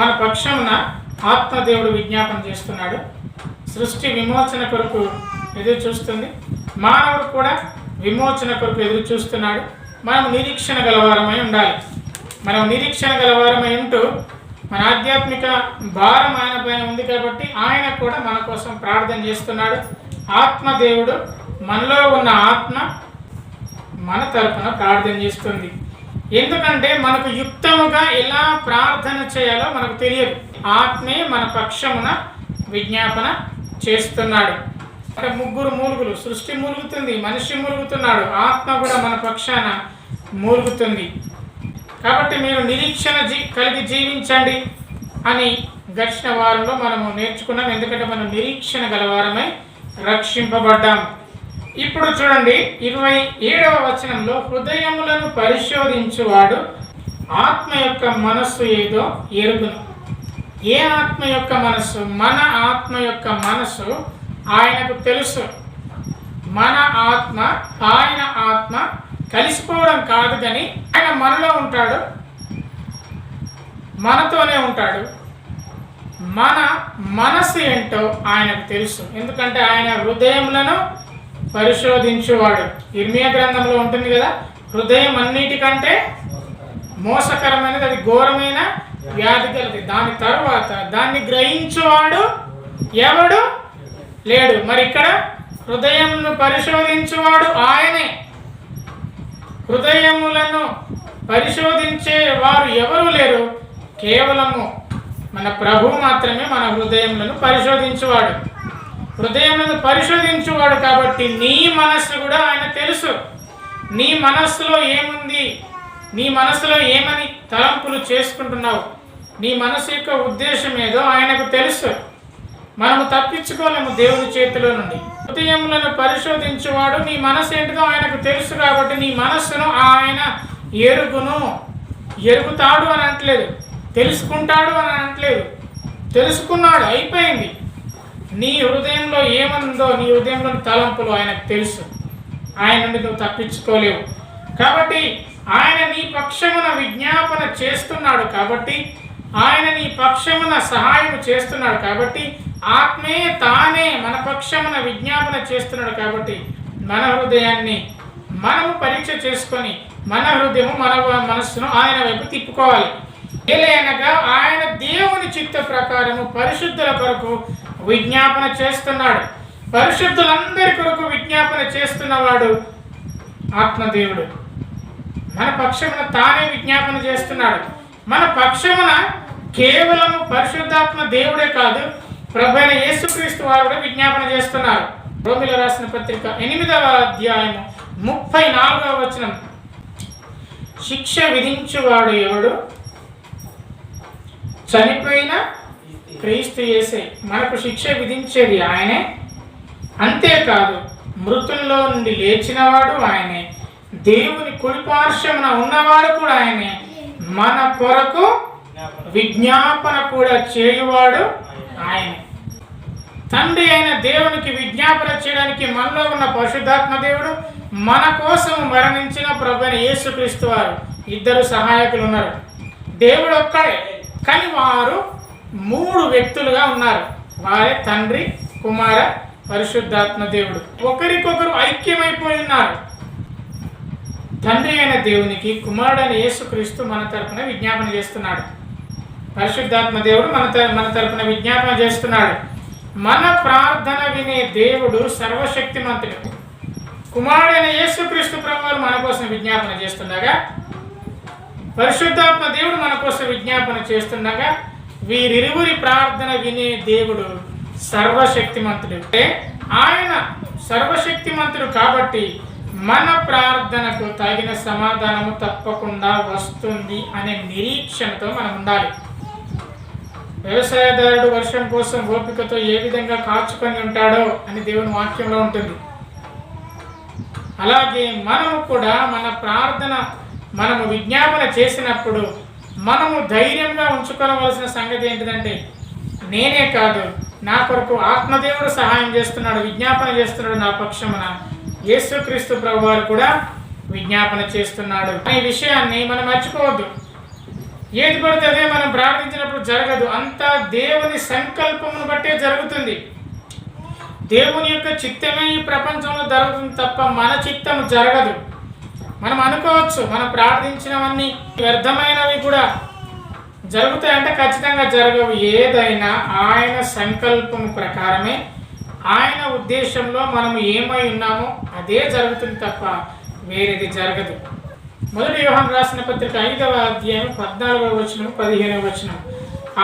మన పక్షమున ఆత్మదేవుడు విజ్ఞాపన చేస్తున్నాడు. సృష్టి విమోచన కొరకు ఎదురు చూస్తుంది. మానవుడు కూడా విమోచన కొరకు ఎదురు చూస్తున్నాడు. మనం నిరీక్షణ గలవారమై ఉండాలి. మనం నిరీక్షణ గలవారమై ఉంటూ మన ఆధ్యాత్మిక భారం ఆయన పైన ఉంది కాబట్టి ఆయన కూడా మన కోసం ప్రార్థన చేస్తున్నాడు. ఆత్మదేవుడు మనలో ఉన్న ఆత్మ మన తరపున ప్రార్థన చేస్తుంది. ఎందుకంటే మనకు యుక్తముగా ఎలా ప్రార్థన చేయాలో మనకు తెలియదు. ఆత్మే మన పక్షమున విజ్ఞాపన చేస్తున్నాడు. అంటే ముగ్గురు మూలుగులు సృష్టి మూలుగుతుంది మనిషి మూలుగుతున్నాడు ఆత్మ కూడా మన పక్షాన మూలుగుతుంది. కాబట్టి మీరు నిరీక్షణ జీ కలిగి జీవించండి అని గడిచిన వారంలో మనము నేర్చుకున్నాం. ఎందుకంటే మనం నిరీక్షణ గలవారమై రక్షింపబడ్డాం ఇప్పుడు చూడండి ఇరవై ఏడవ వచనంలో హృదయములను పరిశోధించువాడు ఆత్మ యొక్క మనస్సు ఏదో ఎరుగును. ఏ ఆత్మ యొక్క మనస్సు? మన ఆత్మ యొక్క మనస్సు ఆయనకు తెలుసు. మన ఆత్మ ఆయన ఆత్మ కలిసిపోవడం కాదు కానీ ఆయన మనలో ఉంటాడు. మనతోనే ఉంటాడు. మన మనస్సు ఏంటో ఆయనకు తెలుసు. ఎందుకంటే ఆయన హృదయములను పరిశోధించువాడు. ఇర్మియా గ్రంథంలో ఉంటుంది కదా హృదయం అన్నిటికంటే మోసకరమైనది అది ఘోరమైన వ్యాధి కలది. దాని తర్వాత దాన్ని గ్రహించువాడు ఎవడు? లేడు. మరి ఇక్కడ హృదయంను పరిశోధించువాడు ఆయనే. హృదయములను పరిశోధించే వారు ఎవరు లేరు? కేవలము మన ప్రభు మాత్రమే మన హృదయములను పరిశోధించువాడు. హృదయములను పరిశోధించువాడు కాబట్టి నీ మనస్సు కూడా ఆయన తెలుసు. నీ మనస్సులో ఏముంది? నీ మనసులో ఏమని తలంపులు చేసుకుంటున్నావు? నీ మనసు యొక్క ఉద్దేశం ఏదో ఆయనకు తెలుసు. మనము తప్పించుకోలేము దేవుని చేతిలో నుండి. హృదయములను పరిశోధించేవాడు నీ మనసు ఏంటిదో ఆయనకు తెలుసు కాబట్టి నీ మనస్సును ఆయన ఎరుగును. ఎరుగుతాడు అని అనట్లేదు. తెలుసుకుంటాడు అని అనట్లేదు. తెలుసుకున్నాడు అయిపోయింది. నీ హృదయంలో ఏముందో నీ హృదయంలోని తలంపులు ఆయనకు తెలుసు. ఆయన నుండి నువ్వు తప్పించుకోలేవు. కాబట్టి ఆయన నీ పక్షమున విజ్ఞాపన చేస్తున్నాడు కాబట్టి ఆయన నీ పక్షమున సహాయం చేస్తున్నాడు కాబట్టి ఆత్మే తానే మన పక్షమున విజ్ఞాపన చేస్తున్నాడు కాబట్టి మన హృదయాన్ని మనము పరీక్ష చేసుకొని మన హృదయము మన మనస్సును ఆయన వైపు తిప్పుకోవాలి. ఏలైనగా ఆయన దేవుని చిత్త ప్రకారము పరిశుద్ధుల కొరకు విజ్ఞాపన చేస్తున్నాడు. పరిశుద్ధులందరి కొరకు విజ్ఞాపన చేస్తున్నవాడు ఆత్మదేవుడు. మన పక్షమున తానే విజ్ఞాపన చేస్తున్నాడు. మన పక్షమున కేవలం పరిశుద్ధాత్మ దేవుడే కాదు ప్రభు యేసుక్రీస్తు వారు కూడా విజ్ఞాపన చేస్తున్నారు. రోమిల రాసిన పత్రిక ఎనిమిదవ అధ్యాయము ముప్పై నాలుగవ వచనం. శిక్ష విధించువాడు ఎవడు? చనిపోయిన క్రీస్తు చేసే మనకు శిక్ష విధించేది ఆయనే? అంతేకాదు మృతుల్లో నుండి లేచినవాడు ఆయనే. దేవుని కుడిపార్శ్వమున ఉన్నవాడు కూడా ఆయనే. మన కొరకు విజ్ఞాపన కూడా చేయువాడు ఆయనే. తండ్రి అయిన దేవునికి విజ్ఞాపన చేయడానికి మనలో ఉన్న పరిశుద్ధాత్మ దేవుడు మన కోసం మరణించిన ప్రభు యేసుక్రీస్తు వారు. ఇద్దరు సహాయకులు ఉన్నారు. దేవుడు ఒక్కడే కానీ వారు మూడు వ్యక్తులుగా ఉన్నారు. వారే తండ్రి కుమార పరిశుద్ధాత్మ దేవుడు. ఒకరికొకరు ఐక్యమైపోయి ఉన్నారు. తండ్రి అయిన దేవునికి కుమారుడైన యేసుక్రీస్తు మన తరపున విజ్ఞాపన చేస్తున్నాడు. పరిశుద్ధాత్మ దేవుడు మన మన తరపున విజ్ఞాపన చేస్తున్నాడు. మన ప్రార్థన వినే దేవుడు సర్వశక్తిమంతుడు. కుమారుడైన యేసుక్రీస్తు ప్రభువారు మన కోసం విజ్ఞాపన చేస్తుండగా పరిశుద్ధాత్మ దేవుడు మన కోసం విజ్ఞాపన చేస్తుండగా వీరిరువురి ప్రార్థన వినే దేవుడు సర్వశక్తిమంతుడు. అంటే ఆయన సర్వశక్తిమంతుడు కాబట్టి మన ప్రార్థనకు తగిన సమాధానము తప్పకుండా వస్తుంది అనే నిరీక్షణతో మనం ఉండాలి. వ్యవసాయదారుడు వర్షం కోసం ఓపికతో ఏ విధంగా కాచుకొని ఉంటాడో అని దేవుని వాక్యంలో ఉంటుంది. అలాగే మనము కూడా మన ప్రార్థన మనము విజ్ఞాపన చేసినప్పుడు మనము ధైర్యంగా ఉంచుకోవలసిన సంగతి ఏంటిదంటే నేనే కాదు. నా కొరకు ఆత్మదేవుడు సహాయం చేస్తున్నాడు విజ్ఞాపన చేస్తున్నాడు నా పక్షమున. యేసుక్రీస్తు ప్రభు వారు కూడా విజ్ఞాపన చేస్తున్నాడు. ఈ విషయాన్ని మనం మర్చిపోవద్దు. ఏది పడితే అదే మనం ప్రార్థించినప్పుడు జరగదు. అంతా దేవుని సంకల్పమును బట్టే జరుగుతుంది. దేవుని యొక్క చిత్తమే ఈ ప్రపంచంలో జరుగుతుంది తప్ప మన చిత్తము జరగదు. మనం అనుకోవచ్చు మనం ప్రార్థించినవన్నీ వ్యర్థమైనవి కూడా జరుగుతాయంటే ఖచ్చితంగా జరగవు. ఏదైనా ఆయన సంకల్పం ప్రకారమే ఆయన ఉద్దేశంలో మనం ఏమై ఉన్నామో అదే జరుగుతుంది తప్ప వేరేది జరగదు. మొదటి వ్యూహం రాసిన పత్రిక ఐదవ అధ్యాయం పద్నాలుగవ వచనం పదిహేనవ వచనం.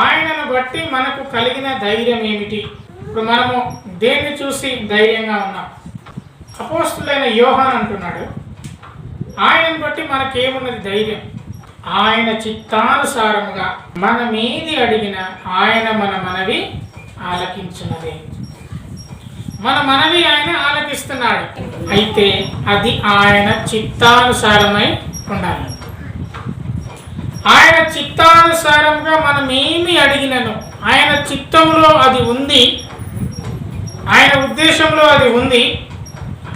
ఆయనను బట్టి మనకు కలిగిన ధైర్యం ఏమిటి? ఇప్పుడు మనము దేన్ని చూసి ధైర్యంగా ఉన్నాం? అపోస్తులైన యోహాన్ అంటున్నాడు ఆయనను బట్టి మనకేమున్నది ధైర్యం? ఆయన చిత్తానుసారముగా మనమేది అడిగిన ఆయన మన మనవి ఆలకించినదే. మన మనవి ఆయన ఆలకిస్తున్నాడు. అయితే అది ఆయన చిత్తానుసారమై ఉండాలి. ఆయన చిత్తానుసారంగా మనం ఏమి అడిగినను. ఆయన చిత్తంలో అది ఉంది. ఆయన ఉద్దేశంలో అది ఉంది.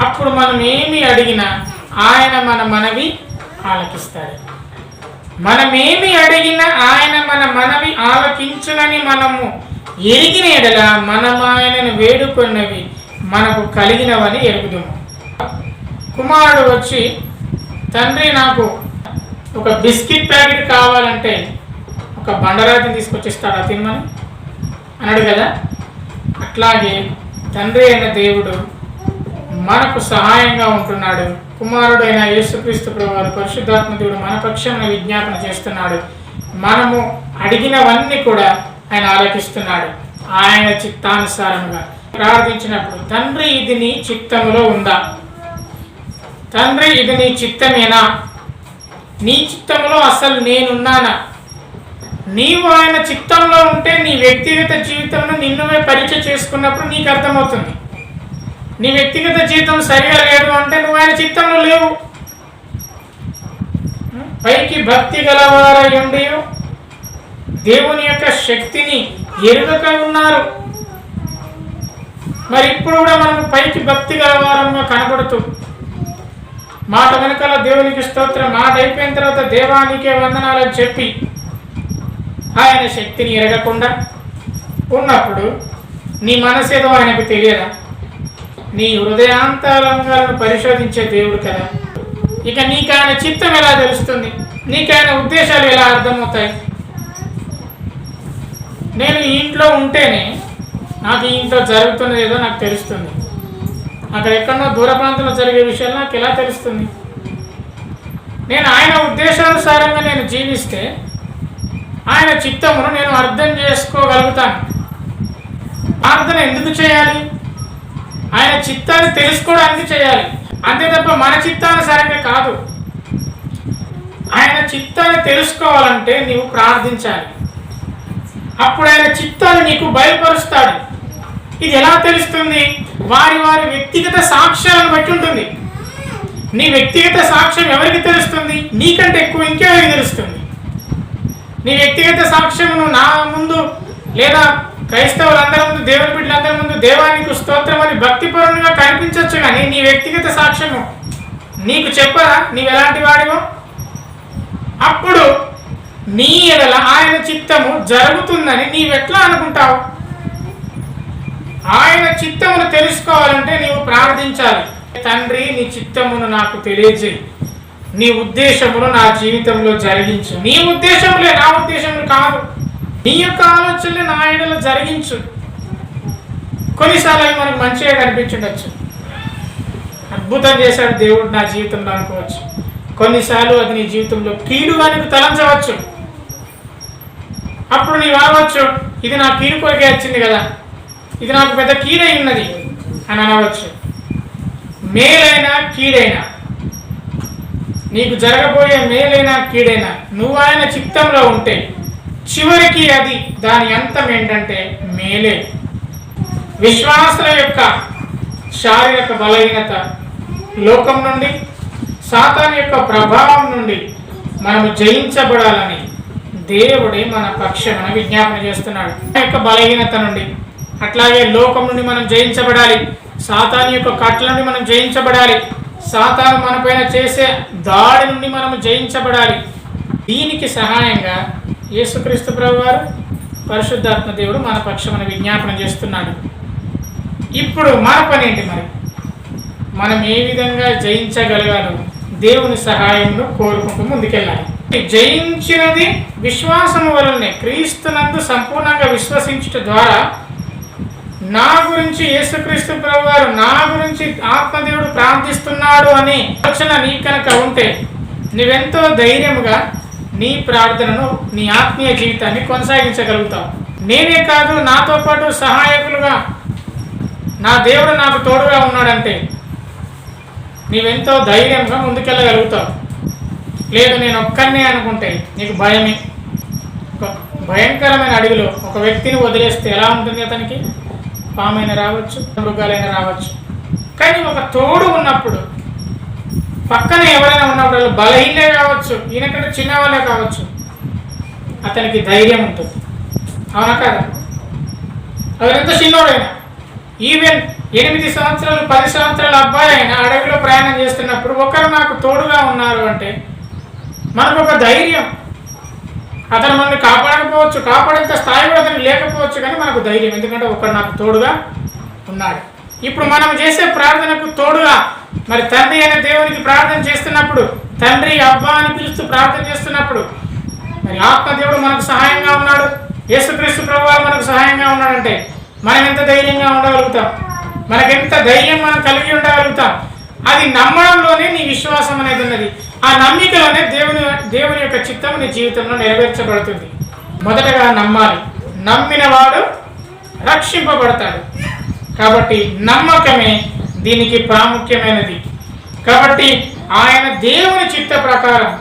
అప్పుడు మనం ఏమి అడిగినా ఆయన మన మనవి ఆలకిస్తాడు మనమేమి అడిగినా ఆయన మన మనవి ఆలకించునని మనము ఎరిగిన ఎడల మనం ఆయనను వేడుకున్నవి మనకు కలిగినవని ఎరుగుదాము. కుమారుడు వచ్చి తండ్రి నాకు ఒక బిస్కెట్ ప్యాకెట్ కావాలంటే ఒక బండరాతిని తీసుకొచ్చిస్తాడా తినమని అన్నాడు కదా. అట్లాగే తండ్రి అయిన దేవుడు మనకు సహాయంగా ఉంటున్నాడు. కుమారుడైన యేసుక్రీస్తు ప్రభువారు పరిశుద్ధాత్మ దేవుడు మన పక్షాన విజ్ఞాపన చేస్తున్నాడు. మనము అడిగినవన్నీ కూడా ఆయన ఆలోచిస్తున్నాడు ఆయన చిత్తానుసారంగా ప్రార్థించినప్పుడు తండ్రి ఇది నీ చిత్తంలో ఉందా? తండ్రి ఇది నీ చిత్తమేనా? నీ చిత్తంలో అసలు నేనున్నానా? నీవు ఆయన చిత్తంలో ఉంటే నీ వ్యక్తిగత జీవితంలో నిన్నువే పరీక్ష చేసుకున్నప్పుడు నీకు అర్థమవుతుంది. నీ వ్యక్తిగత జీవితం సరిగా లేదు అంటే నువ్వు ఆయన చిత్తంలో లేవు. పైకి భక్తి గలవారయుండి దేవుని యొక్క శక్తిని ఎరుగక ఉన్నారు. మరి ఇప్పుడు కూడా మనం పైకి భక్తి గలవారంగా కనబడుతూ. మాట వెనకాల దేవునికి స్తోత్రం. మాట అయిపోయిన తర్వాత దేవానికే వందనాలని చెప్పి ఆయన శక్తిని ఎరగకుండా ఉన్నప్పుడు నీ మనసేదో ఆయనకు తెలియదా? నీ హృదయాంతరంగాలను పరిశోధించే దేవుడు కదా. ఇక నీకు ఆయన చిత్తం ఎలా తెలుస్తుంది? నీకు ఆయన ఉద్దేశాలు ఎలా అర్థమవుతాయి? నేను ఈ ఇంట్లో ఉంటేనే నాకు ఈ ఇంట్లో జరుగుతున్నది ఏదో నాకు తెలుస్తుంది. అక్కడ ఎక్కడో దూర ప్రాంతంలో జరిగే విషయాలు నాకు ఎలా తెలుస్తుంది? నేను ఆయన ఉద్దేశానుసారంగా నేను జీవిస్తే ఆయన చిత్తమును నేను అర్థం చేసుకోగలుగుతాను. ప్రార్థన ఎందుకు చేయాలి? ఆయన చిత్తాన్ని తెలుసుకోవడానికి చేయాలి. అంతే తప్ప మన చిత్తానుసారంగా కాదు. ఆయన చిత్తాన్ని తెలుసుకోవాలంటే నీవు ప్రార్థించాలి. అప్పుడు ఆయన చిత్తాన్ని నీకు బయలుపరుస్తాడు. ఇది ఎలా తెలుస్తుంది? వారి వారి వ్యక్తిగత సాక్ష్యాలను బట్టి ఉంటుంది. నీ వ్యక్తిగత సాక్ష్యం ఎవరికి తెలుస్తుంది? నీకంటే ఎక్కువ ఇంకెవరికి తెలుస్తుంది? నీ వ్యక్తిగత సాక్ష్యమును నా ముందు లేదా క్రైస్తవులందరి ముందు దేవుని బిడ్డలందరి ముందు దేవానికి స్తోత్రం అని భక్తిపరునిగా కనిపించవచ్చు కానీ నీ వ్యక్తిగత సాక్ష్యము నీకు చెప్పరా? నీవు ఎలాంటి వాడివో? అప్పుడు నీ ఎడల ఆయన చిత్తము జరుగుతుందని నీవెట్లా అనుకుంటావు? ఆయన చిత్తమును తెలుసుకోవాలంటే నీవు ప్రార్థించాలి. తండ్రి నీ చిత్తమును నాకు తెలియజేయి. నీ ఉద్దేశమును నా జీవితంలో జరిగించు. నీ ఉద్దేశములే నా ఉద్దేశములు కాదు. నీ యొక్క ఆలోచనలు నా ఆయనలో జరిగించు. కొన్నిసార్లు అవి మనకు మంచిగా కనిపించుండొచ్చు. అద్భుతం చేశాడు దేవుడు నా జీవితంలో అనుకోవచ్చు. కొన్నిసార్లు అది నీ జీవితంలో కీడుగా నీకు తలంచవచ్చు. అప్పుడు నీవు అనవచ్చు ఇది నా కీడు కొరికే వచ్చింది కదా ఇది నాకు పెద్ద కీడై ఉన్నది అని అనవచ్చు. మేలైనా కీడైనా. నీకు జరగబోయే మేలైనా కీడైనా. నువ్వు ఆయన చిత్తంలో ఉంటే చివరికి అది దాని అంతం ఏంటంటే మేలే. విశ్వాసుల యొక్క శారీరక బలహీనత లోకం నుండి సాతాన్ యొక్క ప్రభావం నుండి మనము జయించబడాలని దేవుడే మన పక్షమున విజ్ఞాపన చేస్తున్నాడు. యొక్క బలహీనత నుండి. అట్లాగే లోకం నుండి మనం జయించబడాలి. సాతాన్ యొక్క కట్ల నుండి మనం జయించబడాలి. సాతాను మనపైన చేసే దాడి నుండి మనం జయించబడాలి. దీనికి సహాయంగా యేసుక్రీస్తు ప్రభువారు పరిశుద్ధాత్మదేవుడు పరిశుద్ధాత్మ దేవుడు మన పక్షమని విజ్ఞాపన చేస్తున్నాడు. ఇప్పుడు మన పని ఏంటి మరి? మనం ఏ విధంగా జయించగలగాలో దేవుని సహాయంలో కోరుకుంటూ ముందుకెళ్ళాలి. జయించినది విశ్వాసము వలనే క్రీస్తునందు సంపూర్ణంగా విశ్వసించుట ద్వారా నా గురించి యేసుక్రీస్తు ప్రభువారు నా గురించి ఆత్మదేవుడు ప్రార్థిస్తున్నాడు అని ఆలోచన నీ కనుక ఉంటే నువ్వెంతో ధైర్యముగా నీ ప్రార్థనను నీ ఆత్మీయ జీవితాన్ని కొనసాగించగలుగుతావు నేనే కాదు నాతో పాటు సహాయకులుగా నా దేవుడు నాకు తోడుగా ఉన్నాడంటే నీవెంతో ధైర్యంగా ముందుకెళ్ళగలుగుతావు. లేదు నేను ఒక్కరినే అనుకుంటే నీకు భయమే. ఒక భయంకరమైన అడవిలో ఒక వ్యక్తిని వదిలేస్తే ఎలా ఉంటుంది అతనికి? పామైనా రావచ్చు మృగాలైనా రావచ్చు. కానీ ఒక తోడు ఉన్నప్పుడు పక్కన ఎవరైనా ఉన్నప్పుడు వాళ్ళు బలహీనే కావచ్చు ఈయనకంటే చిన్నవాళ్ళే కావచ్చు. అతనికి ధైర్యం ఉంటుంది. అవునా కదా? అతను ఎంత చిన్నోడైనా. ఈవెన్ ఎనిమిది సంవత్సరాలు పది సంవత్సరాల అబ్బాయి అయినా అడవిలో ప్రయాణం చేస్తున్నప్పుడు ఒకరు నాకు తోడుగా ఉన్నారు అంటే మనకు ఒక ధైర్యం. అతను మనల్ని కాపాడకపోవచ్చు కాపాడేంత స్థాయి కూడా అతనికి లేకపోవచ్చు కానీ మనకు ధైర్యం. ఎందుకంటే ఒకడు నాకు తోడుగా ఉన్నాడు. ఇప్పుడు మనం చేసే ప్రార్థనకు తోడుగా మరి తండ్రి అయిన దేవునికి ప్రార్థన చేస్తున్నప్పుడు తండ్రి అబ్బా అని పిలుస్తూ ప్రార్థన చేస్తున్నప్పుడు మరి ఆత్మదేవుడు మనకు సహాయంగా ఉన్నాడు. యేసుక్రీస్తు ప్రభువారు మనకు సహాయంగా ఉన్నాడంటే మనం ఎంత ధైర్యంగా ఉండగలుగుతాం? మనకెంత ధైర్యం మనం కలిగి ఉండగలుగుతాం? అది నమ్మడంలోనే నీ విశ్వాసం అనేది ఉన్నది. ఆ నమ్మికలోనే దేవుని దేవుని యొక్క చిత్తం నీ జీవితంలో నెరవేర్చబడుతుంది. మొదటగా నమ్మాలి. నమ్మినవాడు రక్షింపబడతాడు. కాబట్టి నమ్మకమే దీనికి ప్రాముఖ్యమైనది. కాబట్టి ఆయన దేవుని చిత్త ప్రకారం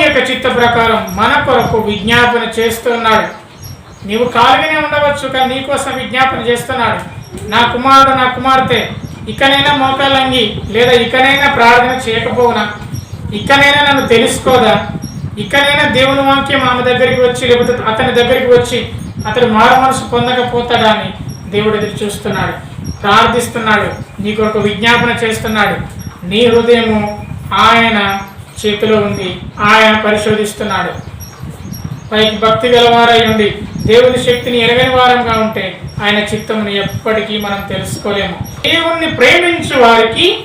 యొక్క చిత్త ప్రకారం మన కొరకు విజ్ఞాపన చేస్తున్నాడు. నీవు కాలుగానే ఉండవచ్చు కానీ నీకోసం విజ్ఞాపన చేస్తున్నాడు. నా కుమారుడు నా కుమార్తె ఇకనైనా మోకాలంగి లేదా ఇకనైనా ప్రార్థన చేయకపోవునా? ఇకనైనా నన్ను తెలుసుకోదా? ఇకనైనా దేవుని వాక్యం ఆమె దగ్గరికి వచ్చి లేకపోతే అతని దగ్గరికి వచ్చి అతడు మారు మనసు పొందకపోతాడా అని దేవుడు ఎదురు చూస్తున్నాడు ప్రార్థిస్తున్నాడు. నీకు ఒక విజ్ఞాపన చేస్తున్నాడు. నీ హృదయము ఆయన చేతిలో ఉంది. ఆయన పరిశోధిస్తున్నాడు. పైకి భక్తి గలవారై ఉండి దేవుని శక్తిని ఎరగని వారంగా ఉంటే ఆయన చిత్తమును ఎప్పటికీ మనం తెలుసుకోలేము. దేవుణ్ణి ప్రేమించు వారికి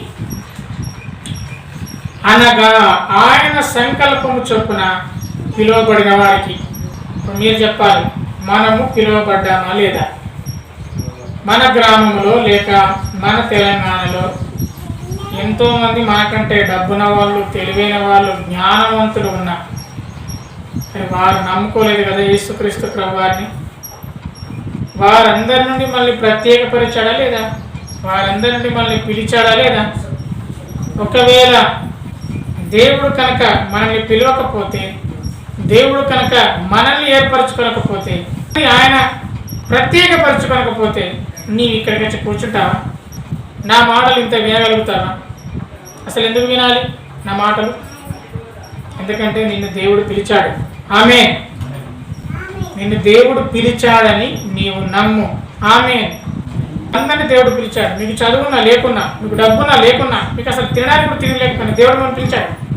అనగా ఆయన సంకల్పము చొప్పున పిలువబడిన వారికి. మీరు చెప్పాలి మనము పిలువబడ్డామా లేదా? మన గ్రామంలో లేక మన తెలంగాణలో ఎంతోమంది మనకంటే డబ్బున వాళ్ళు తెలివైన వాళ్ళు జ్ఞానవంతులు ఉన్నారు వారు నమ్ముకోలేదు కదా యేసుక్రీస్తు ప్రభు వారందరి నుండి మళ్ళీ ప్రత్యేకపరిచాడా లేదా? వారందరి నుండి మళ్ళీ పిలిచాడా లేదా? ఒకవేళ దేవుడు కనుక మనల్ని పిలవకపోతే దేవుడు కనుక మనల్ని ఏర్పరచుకోకపోతే ఆయన ప్రత్యేకపరచుకోకపోతే నీవు ఇక్కడికి వచ్చి కూర్చుంటావా? నా మాటలు ఇంత వినగలుగుతావా? అసలు ఎందుకు వినాలి నా మాటలు? ఎందుకంటే నిన్ను దేవుడు పిలిచాడు. ఆమె నిన్ను దేవుడు పిలిచాడని నీవు నమ్ము. ఆమె అందరిని దేవుడు పిలిచాడు. మీకు చదువున్నా లేకున్నా మీకు డబ్బున్నా లేకున్నా మీకు అసలు తినడానికి కూడా తినలేకపోయినా దేవుడు మనం పిలిచాడు.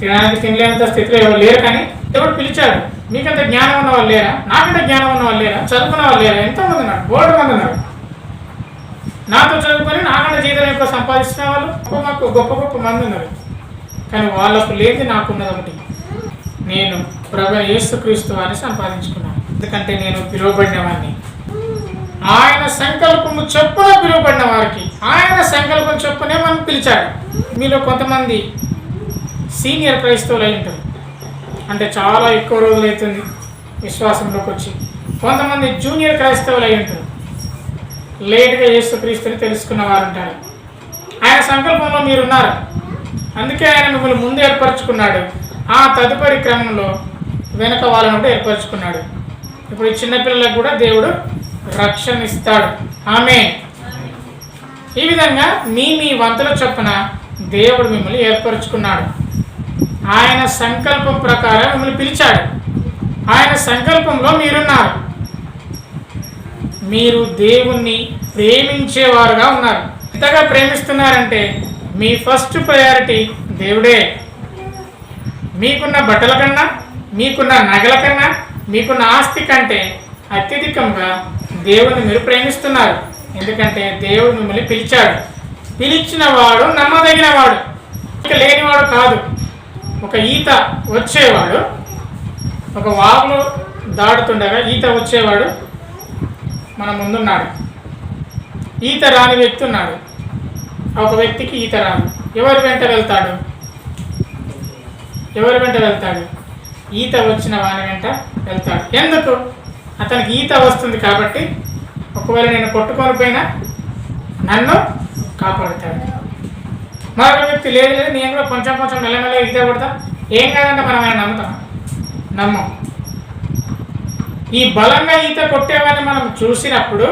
తినడానికి తినలేనంత స్థితిలో ఎవరు లేరు కానీ దేవుడు పిలిచాడు. నీకంత జ్ఞానం ఉన్న వాళ్ళు లేరా? నాకంత జ్ఞానం ఉన్న వాళ్ళు లేరా? చదువుకున్న వాళ్ళు లేరా? ఎంతమంది ఉన్నారు? బోర్డు మంది ఉన్నారు. నాతో చదువుకొని నాకంటే జీతం ఎక్కువ సంపాదిస్తున్న వాళ్ళు గొప్ప మాకు గొప్ప గొప్ప మంది ఉన్నారు. కానీ వాళ్ళకు లేని నాకున్నది ఒకటి. నేను ప్రభు యేసుక్రీస్తు అని సంపాదించుకున్నాను. ఎందుకంటే నేను పిలువబడిన వాడిని. ఆయన సంకల్పము చొప్పున పిలువబడిన వారికి ఆయన సంకల్పం చొప్పునే మనం పిలిచాడు మీలో కొంతమంది సీనియర్ క్రైస్తవులు అయి ఉంటారు. అంటే చాలా ఎక్కువ రోజులు అవుతుంది విశ్వాసంలోకి వచ్చి. కొంతమంది జూనియర్ క్రైస్తవులు అయి ఉంటారు. లేట్గా యేసుక్రీస్తుని తెలుసుకున్న వారు ఉంటారు ఆయన సంకల్పంలో మీరున్నారు. అందుకే ఆయన మిమ్మల్ని ముందు ఏర్పరచుకున్నాడు. ఆ తదుపరి క్రమంలో వెనక వాళ్ళను కూడా ఏర్పరచుకున్నాడు. ఇప్పుడు ఈ చిన్నపిల్లలకు కూడా దేవుడు రక్షణ ఇస్తాడు. ఆమె ఈ విధంగా మీ మీ వంతుల చొప్పున దేవుడు మిమ్మల్ని ఏర్పరచుకున్నాడు. ఆయన సంకల్పం ప్రకారం మిమ్మల్ని పిలిచాడు. ఆయన సంకల్పంలో మీరున్నారు. మీరు దేవుణ్ణి ప్రేమించేవారుగా ఉన్నారు. ఇంతగా ప్రేమిస్తున్నారంటే మీ ఫస్ట్ ప్రయారిటీ దేవుడే. మీకున్న బట్టల కన్నా మీకున్న నగల కన్నా మీకున్న ఆస్తి కంటే అత్యధికంగా దేవుని మీరు ప్రేమిస్తున్నారు. ఎందుకంటే దేవుడు మిమ్మల్ని పిలిచాడు. పిలిచిన వాడు నమ్మదగిన వాడు ఇక లేనివాడు కాదు. ఒక ఈత వచ్చేవాడు ఒక వాగులో దాటుతుండగా ఈత వచ్చేవాడు మన ముందున్నాడు. ఈత రాని వ్యక్తి ఉన్నాడు ఒక వ్యక్తికి ఈత రాదు. ఎవరి వెంట వెళ్తాడు? ఎవరి వెంట వెళ్తాడు? ఈత వచ్చిన వాని వెంట వెళ్తాడు. ఎందుకు? అతనికి ఈత వస్తుంది కాబట్టి ఒకవేళ నేను కొట్టుకొని పోయినా నన్ను కాపాడుతాడు. మరొక వ్యక్తి లేదు లేదు నేను కూడా కొంచెం కొంచెం మెల్లమెల్ల ఇదే కొడతా. ఏం కాదంటే మనం ఆయన నమ్ముతాం. నమ్మం. ఈ బలంగా ఈత కొట్టేవాడిని మనం చూసినప్పుడు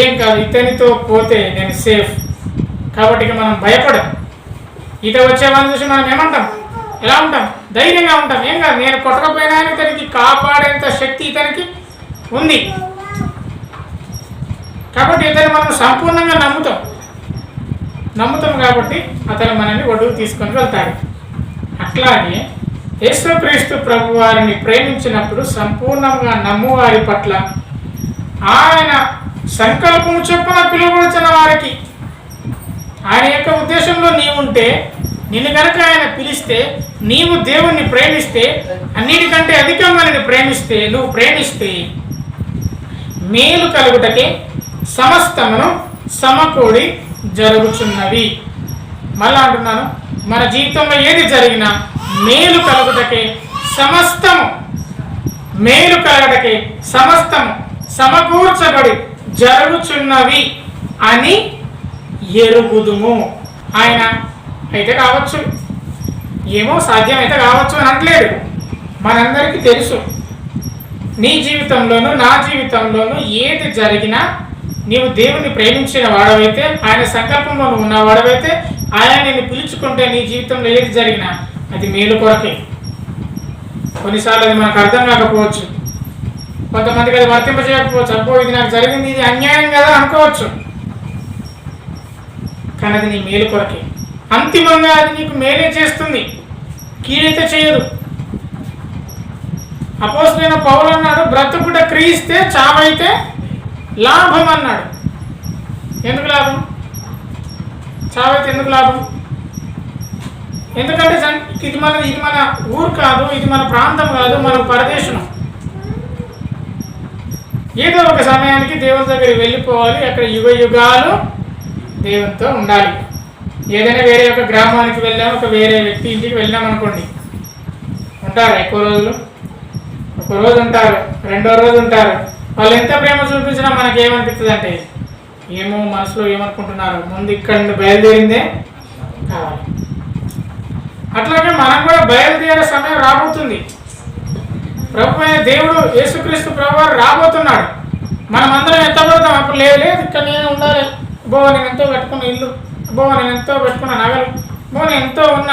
ఏం కాదు ఇతనితో పోతే నేను సేఫ్ కాబట్టి మనం భయపడం. ఈత వచ్చేవాడిని చూసి మనం ఏమంటాం? ఎలా ఉంటాం? ధైర్యంగా ఉంటాం. ఏం కాదు నేను కొట్టకపోయినా ఇతనికి కాపాడేంత శక్తి ఇతనికి ఉంది. కాబట్టి ఇతను మనం సంపూర్ణంగా నమ్ముతాం. నమ్ముతాం కాబట్టి అతను మనల్ని ఒడుగు తీసుకొని వెళ్తాడు. అట్లాగే యేసుక్రీస్తు ప్రభు వారిని ప్రేమించినప్పుడు సంపూర్ణంగా నమ్మువారి పట్ల ఆయన సంకల్పం చొప్పున పిలువబడిచిన వారికి ఆయన యొక్క ఉద్దేశంలో నీవుంటే నిన్ను కనుక ఆయన పిలిస్తే నీవు దేవుణ్ణి ప్రేమిస్తే అన్నిటికంటే అధికంగా నిన్ను ప్రేమిస్తే నువ్వు ప్రేమిస్తే మేలు కలుగుటకే సమస్తమును సమకూడి జరుగుచున్నవి మళ్ళా అంటున్నాను మన జీవితంలో ఏది జరిగినా మేలు కలుగుటకే సమస్తము మేలు కలగటకే సమస్తము సమకూర్చబడి జరుగుచున్నవి అని ఎరుగుదుము. ఆయన అయితే కావచ్చు. ఏమో సాధ్యమైతే కావచ్చు అని అనట్లేదు. మనందరికీ తెలుసు. నీ జీవితంలోనూ నా జీవితంలోనూ ఏది జరిగినా నీవు దేవుని ప్రేమించిన వాడవైతే ఆయన సంకల్పంలో ఉన్న వాడవైతే ఆయన నేను పిలుచుకుంటే నీ జీవితంలో ఏది జరిగినా అది మేలు కొరకే. కొన్నిసార్లు అది మనకు అర్థం కాకపోవచ్చు. కొంతమందికి అది వర్తింపజేయకపోవచ్చు. అబ్బో ఇది నాకు జరిగింది ఇది అన్యాయం కదా అనుకోవచ్చు. కానీ అది నీ మేలు కొరకే. అంతిమంగా అది నీకు మేలే చేస్తుంది. కీడైతే చేయదు. అపోసరైన పౌలు అన్నాడు బ్రతుకుట క్రీస్తే చావైతే లాభం అన్నాడు. ఎందుకు లాభం? చావైతే ఎందుకు లాభం? ఎందుకంటే జన్- ఇది మన ఇది మన ఊరు కాదు ఇది మన ప్రాంతం కాదు మన పరదేశం. ఏదో ఒక సమయానికి దేవుని దగ్గరికి వెళ్ళిపోవాలి అక్కడ యుగ యుగాలు దేవునితో ఉండాలి. ఏదైనా వేరే ఒక గ్రామానికి వెళ్ళాము ఒక వేరే వ్యక్తి ఇంటికి వెళ్ళాం అనుకోండి. ఉంటారు ఎక్కువ రోజులు? ఒక రోజు ఉంటారు రెండో రోజు ఉంటారు. వాళ్ళు ఎంత ప్రేమ చూపించినా మనకి ఏమనిపిస్తుంది అంటే ఏమో మనసులో ఏమనుకుంటున్నారు? ముందు ఇక్కడ నుండి బయలుదేరిందే కావాలి. అట్లాగే మనం కూడా బయలుదేరే సమయం రాబోతుంది. ప్రభు అయిన దేవుడు యేసుక్రీస్తు ప్రభు రాబోతున్నాడు మనం అందరం ఎత్తబడతాం అప్పుడు లేదు లేదు ఇక్కడ నేను ఉండాలి. బో నేను ఎంతో పెట్టుకున్న ఇల్లు. బో నేను ఎంతో పెట్టుకున్న నగలు. బో నేను ఎంతో ఉన్న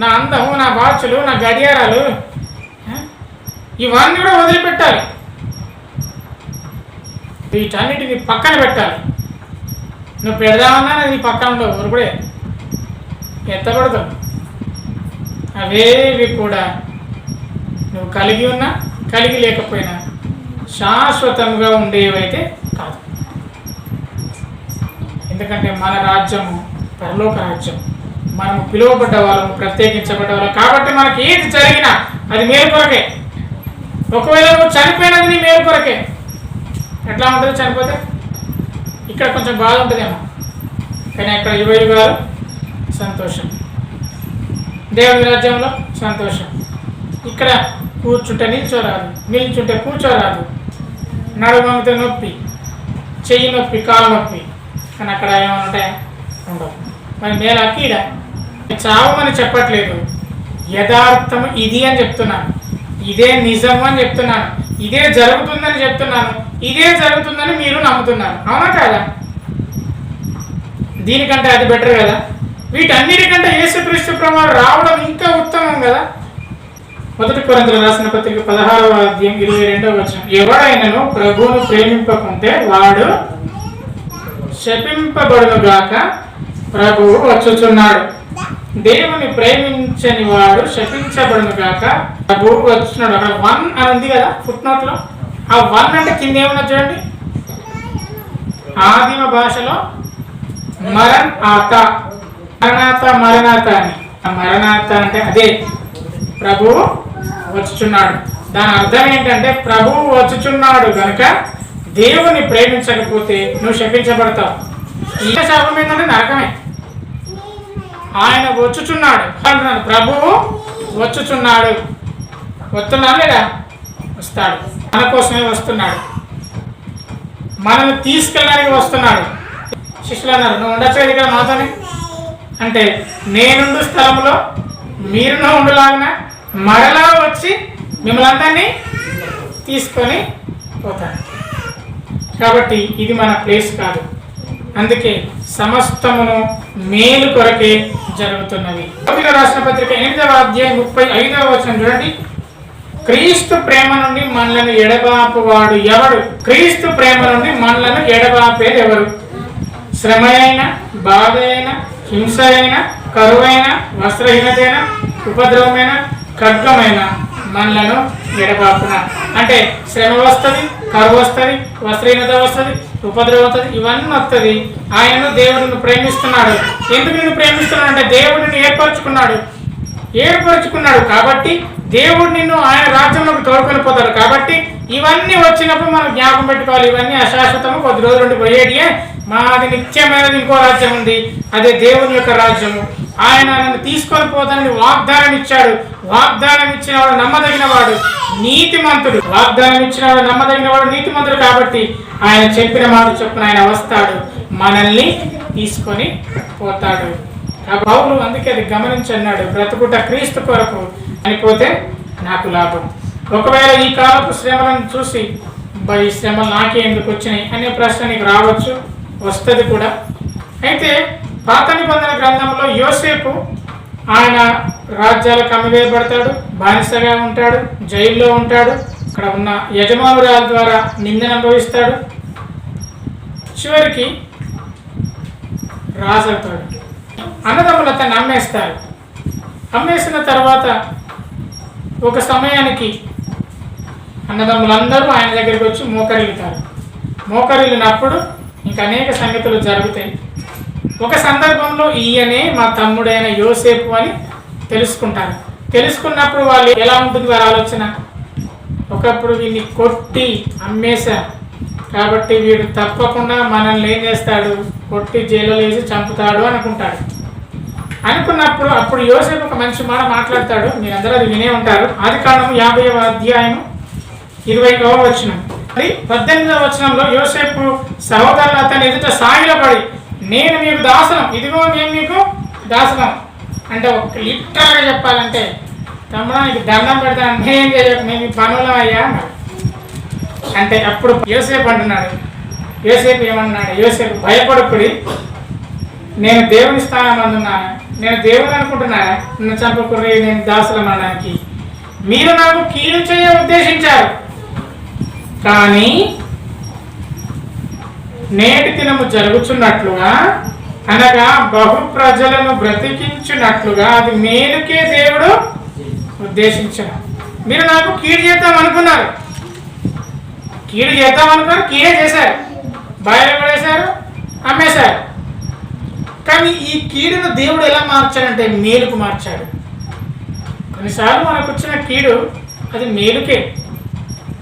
నా అందము నా వాచులు నా గడియారాలు. ఇవన్నీ కూడా వదిలిపెట్టాలి. వీటన్నిటిని పక్కన పెట్టాలి. నువ్వు పెడదామన్నా నీ పక్కన ఉండవు ఉరుకుడే ఎత్తబడతావు అవేవి కూడా నువ్వు కలిగి ఉన్నా కలిగి లేకపోయినా శాశ్వతంగా ఉండేవైతే కాదు. ఎందుకంటే మన రాజ్యము పరలోక రాజ్యం. మనము పిలువబడ్డ వాళ్ళము ప్రత్యేకించబడ్డ వాళ్ళం కాబట్టి మనకి ఏది జరిగినా అది మేలు కొరకే. ఒకవేళ నువ్వు చనిపోయినది నీ మేలు కొరకే. ఎట్లా ఉంటుంది చనిపోతే? ఇక్కడ కొంచెం బాధ ఉంటుందేమో కానీ అక్కడ యువ యుగాలు సంతోషం. దేవుని రాజ్యంలో సంతోషం. ఇక్కడ కూర్చుంటే నిల్చోరాదు. నిల్చుంటే కూర్చోరాదు. నడుమంగితే నొప్పి చెయ్యి నొప్పి కాలు నొప్పి. కానీ అక్కడ ఏమైనా ఉండవు. మరి మేల కీడ? చావమని చెప్పట్లేదు. యథార్థం ఇది అని చెప్తున్నాను. ఇదే నిజం అని చెప్తున్నాను. ఇదే జరుగుతుందని చెప్తున్నాను. ఇదే జరుగుతుందని మీరు నమ్ముతున్నారు. అవునా కాదా? దీనికంటే అది బెటర్ కదా? వీటన్నిటికంటే యేసుక్రీస్తు ప్రభు రావడం ఇంకా ఉత్తమం కదా? మొదటి కొరంతలు రాసిన పత్రిక పదహారవ అధ్యాయం ఇరవై రెండవ వచనం. ఎవడైనను ప్రభువును ప్రేమింపకుంటే వాడు శపింపబడుగాక ప్రభువు వచ్చుచున్నాడు. దేవుని ప్రేమించని వాడు శపించబడును కాక భూమి వచ్చినాడు అక్కడ వన్ అని ఉంది కదా ఫుట్నోట్లో. ఆ వన్ అంటే కింద ఏమన్నా చూడండి? ఆదిమ భాషలో మరణ్ ఆత. మరణాత మరణాత అని. ఆ మరణాత అంటే అదే. ప్రభువు వచ్చుచున్నాడు. దాని అర్థం ఏంటంటే ప్రభువు వచ్చుచున్నాడు కనుక దేవుని ప్రేమించకపోతే నువ్వు శపించబడతావు. ఈ శాపం ఏంటంటే నరకమే. ఆయన వచ్చుచున్నాడు. అంటున్నాడు ప్రభువు వచ్చుచున్నాడు. వస్తున్నాడు లేదా? వస్తాడు. మన కోసమే వస్తున్నాడు. మనల్ని తీసుకెళ్ళడానికి వస్తున్నాడు. శిష్యులు అన్నారు నువ్వు ఉండొచ్చు కదా ఇక్కడ మాతోనే? అంటే నేనుండు స్థలంలో మీరును ఉండలాగిన మరలా వచ్చి మిమ్మల్ని అందరినీ తీసుకొని పోతాను. కాబట్టి ఇది మన ప్లేస్ కాదు. అందుకే సమస్తమును మేలు కొరకే జరుగుతున్నవి రాసిన పత్రిక ఎనిమిదవ అధ్యాయం ముప్పై ఐదవ వచనం చూడండి. క్రీస్తు ప్రేమ నుండి మనలను ఎడబాపువాడు ఎవడు? క్రీస్తు ప్రేమ నుండి మనలను ఎడబాపేది ఎవరు? శ్రమ అయిన బాధ అయిన హింస అయిన కరువైన వస్త్రహీనతైన ఉపద్రవమైన ఖడ్గమైన మనలను ఎడబాపున. అంటే శ్రమ వస్తుంది కరువు వస్తుంది వస్త్రహీనత వస్తుంది ఉపద్రవం ఇవన్నీ వస్తుంది ఆయనను దేవుడిని ప్రేమిస్తున్నాడు. ఎందుకు నేను ప్రేమిస్తున్నాడు అంటే దేవుడిని ఏర్పరచుకున్నాడు. ఏర్పరచుకున్నాడు కాబట్టి దేవుడు నిన్ను ఆయన రాజ్యంలోకి తోడుకొని పోతాడు కాబట్టి ఇవన్నీ వచ్చినప్పుడు మనం జ్ఞాపకం పెట్టుకోవాలి. ఇవన్నీ అశాశ్వతము. కొద్ది రోజులు నుండి పోయేటియే. మాది నిత్యమైనది ఇంకో రాజ్యం ఉంది. అదే దేవుని యొక్క రాజ్యము. ఆయన నన్ను తీసుకొని పోతానని వాగ్దానం ఇచ్చాడు వాగ్దానం ఇచ్చిన వాడు నమ్మదగిన వాడు నీతిమంతుడు. వాగ్దానం ఇచ్చిన వాడు నమ్మదగిన వాడు నీతిమంతుడు కాబట్టి ఆయన చెప్పిన మాట చొప్పున ఆయన వస్తాడు. మనల్ని తీసుకొని పోతాడు. ఆ పౌలు అందుకే అది గమనించన్నాడు. బ్రతుకుట క్రీస్తు కొరకు అనిపోతే నాకు లాభం. ఒకవేళ ఈ కాలపు శ్రమలను చూసి ఈ శ్రమలు నాకే ఎందుకు వచ్చినాయి? అనే ప్రశ్న నీకు రావచ్చు వస్తుంది కూడా. అయితే పాత నిబంధన గ్రంథంలో యోసేపు ఆయన రాజ్యాలకు అమ్మివేయబడతాడు బానిసగా ఉంటాడు జైల్లో ఉంటాడు అక్కడ ఉన్న యజమానురాల ద్వారా నిందన అనుభవిస్తాడు. చివరికి రాజవుతాడు. అన్నదమ్ములు అతన్ని అమ్మేస్తారు అమ్మేసిన తర్వాత ఒక సమయానికి అన్నదమ్ములందరూ ఆయన దగ్గరికి వచ్చి మోకరిల్లుతారు. మోకరిల్లినప్పుడు ఇంకా అనేక సంగతులు జరుగుతాయి. ఒక సందర్భంలో ఈయనే మా తమ్ముడైన యోసేపు అని తెలుసుకుంటారు. తెలుసుకున్నప్పుడు వాళ్ళు ఎలా ఉంటుంది వారి ఆలోచన? ఒకప్పుడు వీడిని కొట్టి అమ్మేశా కాబట్టి వీడు తప్పకుండా మనల్ని ఏం చేస్తాడు? కొట్టి జైల్లో వేసి చంపుతాడు అనుకుంటాడు. అనుకున్నప్పుడు అప్పుడు యోసేపు ఒక మంచి మాట మాట్లాడతాడు. మీరందరూ అది వినే ఉంటారు. ఆది కాలం యాభై అధ్యాయం ఇరవై వచ్చిన పద్దెనిమిదవ వచనంలో యోసేపు సహోదరులు అతని ఎదుట సాగిలపడి నేను మీకు దాసనం. ఇదిగో నేను మీకు దాసనం. అంటే ఒక లిటర్గా చెప్పాలంటే తమ్ముడా నీకు దండం పెడతాను నేనేం చేయకు మేము పనులం అయ్యా అన్నాడు. అంటే అప్పుడు యోసేపు అంటున్నాడు. యోసేపు ఏమన్నాడు? యోసేపు భయపడుకుడి నేను దేవుని స్థానం అందున్నాను? నేను దేవుని అనుకుంటున్నాను? నన్ను చంపకుర్రి నేను దాసులం అనడానికి. మీరు నాకు కీలు చేయ ఉద్దేశించారు. కానీ నేటి దినము జరుగుచున్నట్లుగా అనగా బహు ప్రజలను బ్రతికించినట్లుగా అది మేలుకే దేవుడు ఉద్దేశించారు మీరు నాకు కీడు చేద్దాం అనుకున్నారు. కీడు చేద్దాం అనుకున్నారు కీడే చేశారు. బయలు పడేశారు అమ్మేశారు. కానీ ఈ కీడును దేవుడు ఎలా మార్చాడంటే మేలుకు మార్చాడు. కొన్నిసార్లు మనకు వచ్చిన కీడు అది మేలుకే.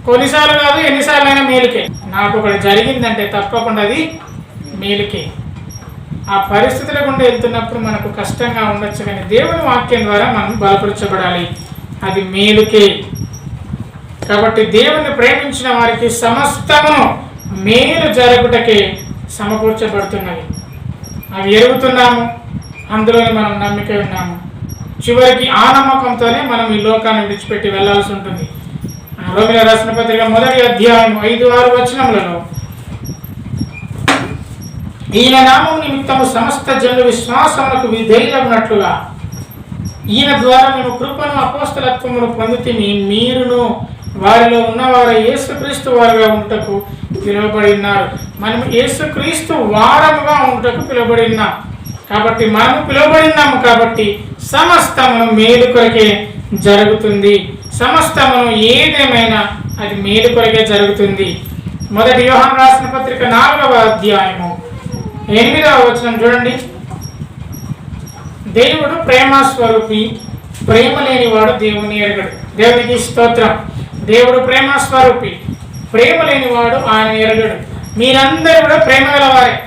కొన్నిసార్లు కాదు ఎన్నిసార్లు అయినా మేలుకే. నాకు ఒకటి జరిగిందంటే తప్పకుండా అది మేలుకే. ఆ పరిస్థితుల గుండా వెళ్తున్నప్పుడు మనకు కష్టంగా ఉండొచ్చు కానీ దేవుని వాక్యం ద్వారా మనం బలపరచబడాలి. అది మేలుకే. కాబట్టి దేవుని ప్రేమించిన వారికి సమస్తము మేలు జరుగుటకే సమకూర్చబడుతున్నవి. అవి ఎరుగుతున్నాము అందులోనే మనం నమ్మిక ఉన్నాము. చివరికి ఆ నమ్మకంతోనే మనం ఈ లోకాన్ని విడిచిపెట్టి వెళ్ళాల్సి ఉంటుంది. రోగుల రోమిల రాసిన పత్రిక మొదటి అధ్యాయం ఐదు ఆరు వచనములలో ఈయన నామం నిమిత్తము సమస్త జనులు విశ్వాసములకు విధేయులన్నట్లుగా ఈయన ద్వారా మేము కృపను అపోస్తలత్వమును పొందుతిని మీరును వారిలో ఉన్నవారు యేసుక్రీస్తు వారుగా ఉంటకు పిలువబడి ఉన్నారు మనం యేసుక్రీస్తు వారముగా ఉంటకు పిలువబడి ఉన్నాం కాబట్టి మనము పిలువబడినాము కాబట్టి సమస్తము మేలు కొరకే జరుగుతుంది. సమస్తమును ఏదేమైనా అది మేలు కొరకే జరుగుతుంది. మొదటి వ్యూహం రాసిన పత్రిక నాలుగవ అధ్యాయము. ఎనిమిదవ వచనం చూడండి. దేవుడు ప్రేమ స్వరూపి ప్రేమ లేనివాడు దేవుని ఎరగడు. దేవునికి స్తోత్రం. దేవుడు ప్రేమ స్వరూపి ప్రేమ లేనివాడు ఆయన ఎరగడు. మీరందరూ కూడా ప్రేమ గలవారే.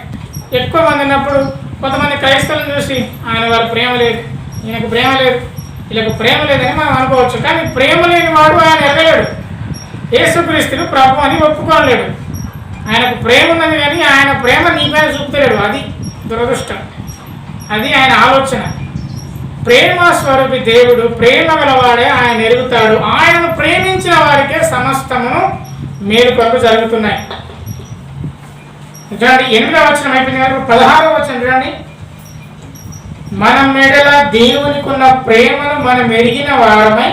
ఎక్కువ మంది ఉన్నప్పుడు కొంతమంది క్రైస్తవులను చూసి ఆయన వారు ప్రేమ లేదు. ఈయనకు ప్రేమ లేదు. వీళ్ళకు ప్రేమ లేదని మనం అనుకోవచ్చు కానీ ప్రేమ లేని వాడు ఆయన ఎరగలేడు. యేసుక్రీస్తులు ప్రభు అని ఒప్పుకోలేడు. ఆయనకు ప్రేమ ఉన్నది కానీ ఆయన ప్రేమ నీపైన చూపుతలేడు. అది దురదృష్టం. అది ఆయన ఆలోచన. ప్రేమ స్వరూపి దేవుడు ప్రేమ గలవాడే ఆయన ఎరుగుతాడు. ఆయనను ప్రేమించిన వారికే సమస్తమును మేలు కొరకు జరుగుతున్నాయి. చూడండి ఎనిమిదవ వచనం అయిపోయింది కదా పదహారవ వచనం చూడండి. మనం మెడల దేవునికి ఉన్న ప్రేమను మనం ఎరిగిన వారమై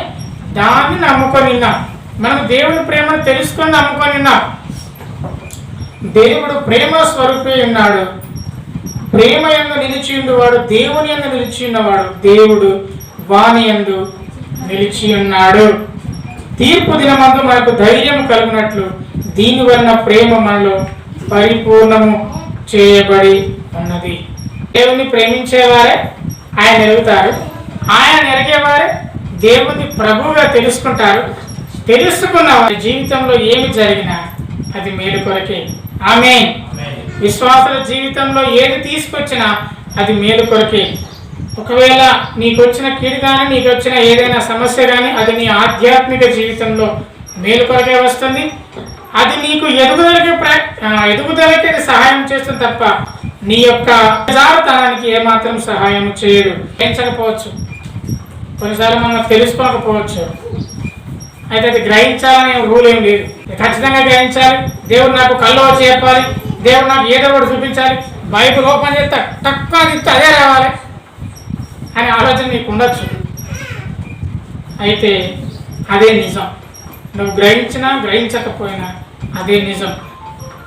దాన్ని నమ్ముకొని మనం దేవుని ప్రేమను తెలుసుకొని నమ్ముకొని దేవుడు ప్రేమ స్వరూపే ఉన్నాడు. ప్రేమ ఎందు నిలిచి ఉండేవాడు దేవుని ఎందు నిలిచి ఉన్నవాడు దేవుడు వాణి ఎందు నిలిచి ఉన్నాడు. తీర్పు దినమందు మనకు ధైర్యం కలిగినట్లు దీని వలన ప్రేమ మనలో పరిపూర్ణము చేయబడి ఉన్నది. దేవుని ప్రేమించేవారే ఆయన ఎరుగుతారు ఆయన ఎరిగేవారే దేవుని ప్రభువుగా తెలుసుకుంటారు. తెలుసుకున్న వారి జీవితంలో ఏమి జరిగినా అది మేలు కొరకే. ఆమె విశ్వాసుల జీవితంలో ఏది తీసుకొచ్చినా అది మేలు కొరకే. ఒకవేళ నీకు వచ్చిన కీడు కానీ నీకు వచ్చిన ఏదైనా సమస్య కానీ అది నీ ఆధ్యాత్మిక జీవితంలో మేలు కొరకే వస్తుంది. అది నీకు ఎదుగుదలకి ఎదుగుదలకి సహాయం చేస్తుంది తప్ప నీ యొక్క జారుతనానికి ఏమాత్రం సహాయం చేయదు పెంచకపోవచ్చు కొన్నిసార్లు మనం తెలుసుకోకపోవచ్చు. అయితే అది గ్రహించాలనే రూల్ ఏం లేదు. ఖచ్చితంగా గ్రహించాలి. దేవుడు నాకు కళ్ళు వచ్చి చెప్పాలి దేవుడు నాకు ఏదో ఒకటి చూపించాలి. బైబిల్ ఓపెన్ చేస్తే తక్కువ ఇస్తే అదే రావాలి అనే ఆలోచన నీకు ఉండొచ్చు. అయితే అదే నిజం. నువ్వు గ్రహించినా గ్రహించకపోయినా అదే నిజం.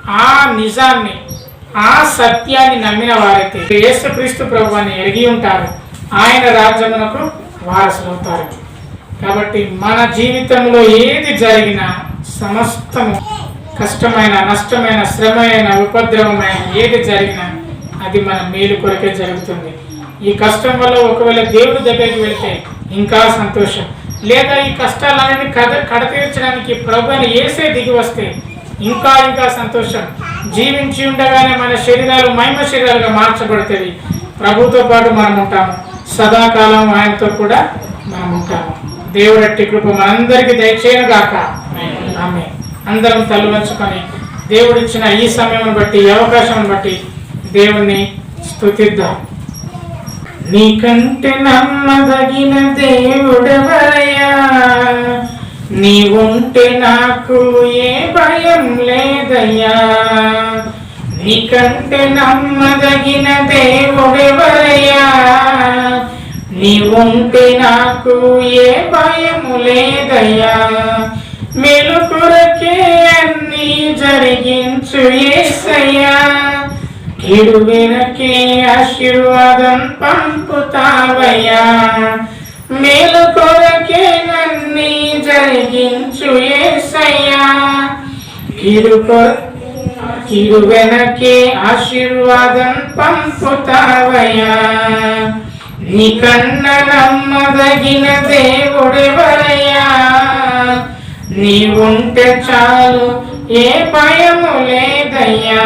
ఆ నిజాన్ని ఆ సత్యాన్ని నమ్మిన వారైతే యేసుక్రీస్తు ప్రభువాన్ని ఎరిగి ఉంటారు. ఆయన రాజ్యమునకు వారసులవుతారు. కాబట్టి మన జీవితంలో ఏది జరిగినా సమస్తము కష్టమైన నష్టమైన శ్రమైన ఉపద్రవమైన ఏది జరిగినా అది మన మేలు కొరకే జరుగుతుంది. ఈ కష్టం వల్ల ఒకవేళ దేవుడి దగ్గరికి వెళ్తే ఇంకా సంతోషం. లేదా ఈ కష్టాలన్నీ కథ కడతీర్చడానికి ప్రభుని ఏసే దిగి వస్తే ఇంకా ఇంకా సంతోషం. జీవించి ఉండగానే మన శరీరాలు మహిమ శరీరాలుగా మార్చబడుతుంది. ప్రభుతో పాటు మనం ఉంటాము. సదాకాలం ఆయనతో కూడా మనం ఉంటాము. దేవుడట్టి కృప మనందరికీ దయచేయను గాక. ఆమె అందరం తల్లు దేవుడిచ్చిన ఈ సమయం బట్టి ఈ అవకాశం బట్టి దేవుణ్ణి స్తుతిద్దాం. నీకంటే నమ్మదగిన దేవుడెవరయ్యా? నీవుంటే నాకు లేదయ్యా నీకంటే నమ్మదగిన దేవుడెవరయ్యా? నీవుంటే నాకు ఏ భయము లేదయ్యా. మేలు కొరకే జరిగించు ఏసయ్యా. కిడు వెనకే ఆశీర్వాదం పంపుతావయ్యా. మేలు కొరకే నన్ని జరిగించు ఏసయ్యా. కీడు కొర కీడు వెనకే ఆశీర్వాదం పంపుతావయ్యా. నీకన్న నమ్మదగిన దేవుడెవరయ్యా? నీ ఉంటే చాలు ఏ భయము లేదయ్యా.